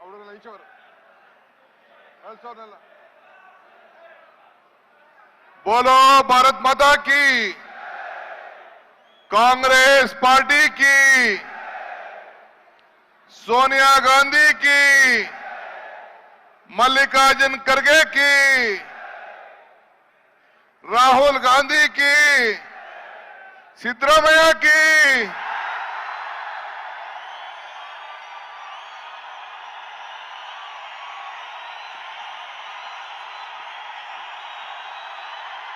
ಅವರೆಲ್ಲ ಈಚೆವರು ಕಳ್ಸೋರ್ನೆಲ್ಲ बोलो भारत माता की कांग्रेस पार्टी की सोनिया गांधी की मल्लिकार्जुन खड़गे की राहुल गांधी की सिद्धरामैया की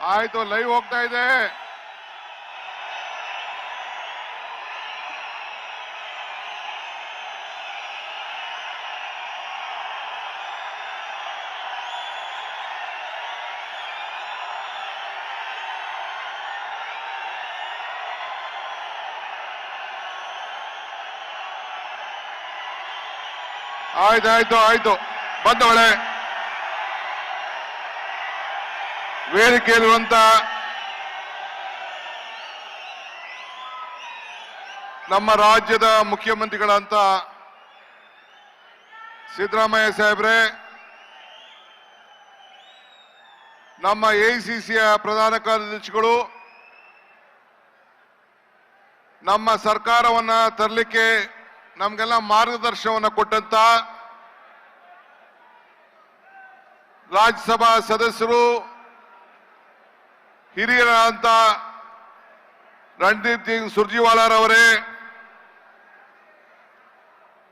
ಆಯ್ತು ಲೈವ್ ಹೋಗ್ತಾ ಇದೆ. ಆಯ್ತು ಆಯ್ತು ಆಯ್ತು. ಬಂದವಳೆ ವೇದಿಕೆಯಲ್ಲಿರುವಂತ ನಮ್ಮ ರಾಜ್ಯದ ಮುಖ್ಯಮಂತ್ರಿಗಳಂತ ಸಿದ್ದರಾಮಯ್ಯ ಸಾಹೇಬ್ರೆ, ನಮ್ಮ ಎಐಸಿಸಿಯ ಪ್ರಧಾನ ಕಾರ್ಯದರ್ಶಿಗಳು, ನಮ್ಮ ಸರ್ಕಾರವನ್ನ ತರಲಿಕ್ಕೆ ನಮಗೆಲ್ಲ ಮಾರ್ಗದರ್ಶನವನ್ನು ಕೊಟ್ಟಂತ ರಾಜ್ಯಸಭಾ ಸದಸ್ಯರು ಹಿರಿಯರಾದಂತ ರಣದೀಪ್ ಸಿಂಗ್ ಸುರ್ಜಿವಾಲಾರವರೇ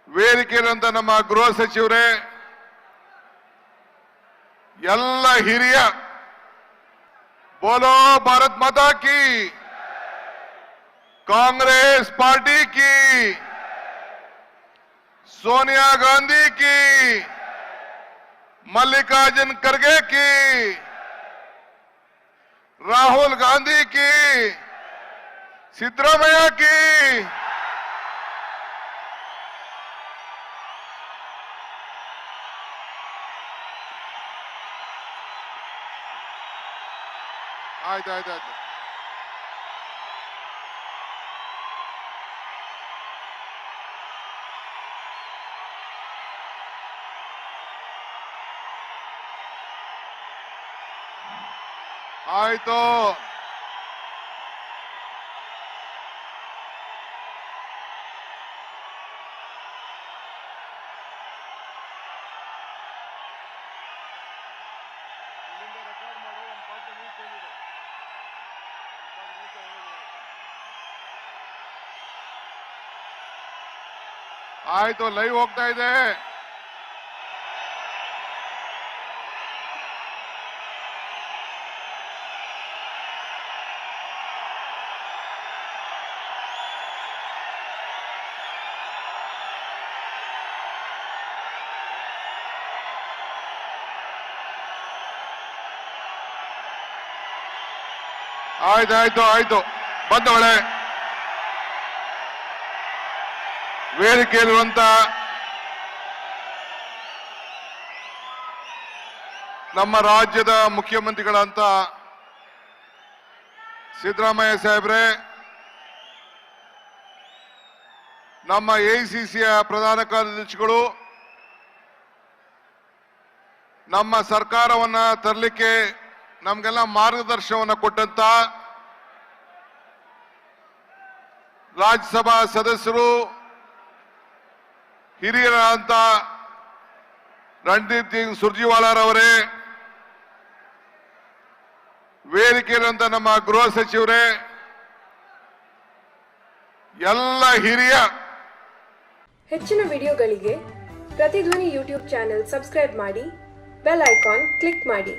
ವೇದಿಕೆಯಂತ ನಮ್ಮ ಗೃಹ ಸಚಿವರೇ, ಎಲ್ಲ ಹಿರಿಯ ಬೋಲೋ ಭಾರತ್ ಮಾತಾ ಕಿ, ಕಾಂಗ್ರೆಸ್ ಪಾರ್ಟಿ ಕಿ, ಸೋನಿಯಾ ಗಾಂಧಿ ಕಿ, ಮಲ್ಲಿಕಾರ್ಜುನ್ ಖರ್ಗೆ ಕಿ राहुल गांधी की सिद्धरमैया की। आयता आयता आयता ಆಯ್ತು. ಆಯ್ತು ಲೈವ್ ಹೋಗ್ತಾ ಇದೆ. ಆಯ್ತು ಆಯ್ತು ಆಯ್ತು. ಬಂದವಳೆ ವೇದಿಕೆಯಲ್ಲಿರುವಂತ ನಮ್ಮ ರಾಜ್ಯದ ಮುಖ್ಯಮಂತ್ರಿಗಳಂತ ಸಿದ್ದರಾಮಯ್ಯ ಸಾಹೇಬ್ರೆ, ನಮ್ಮ ಎಐಸಿಸಿಯ ಪ್ರಧಾನ ಕಾರ್ಯದರ್ಶಿಗಳು, ನಮ್ಮ ಸರ್ಕಾರವನ್ನ ತರಲಿಕ್ಕೆ ನಮಗೆಲ್ಲ ಮಾರ್ಗದರ್ಶನವನ್ನು ಕೊಟ್ಟಂತ ರಾಜ್ಯಸಭಾ ಸದಸ್ಯರು, ಹಿರಿಯರಾದಂತ ರಣದೀಪ್ ಸಿಂಗ್ ಸುರ್ಜಿವಾಲಾರವರೇ ವೇದಿಕೆಯಲ್ಲಿರುವಂತ ನಮ್ಮ ಗೃಹ ಸಚಿವರೇ, ಎಲ್ಲ ಹಿರಿಯ ಹೆಚ್ಚಿನ ವಿಡಿಯೋಗಳಿಗೆ ಪ್ರತಿಧ್ವನಿ ಯೂಟ್ಯೂಬ್ ಚಾನೆಲ್ ಸಬ್ಸ್ಕ್ರೈಬ್ ಮಾಡಿ, ಬೆಲ್ ಐಕಾನ್ ಕ್ಲಿಕ್ ಮಾಡಿ.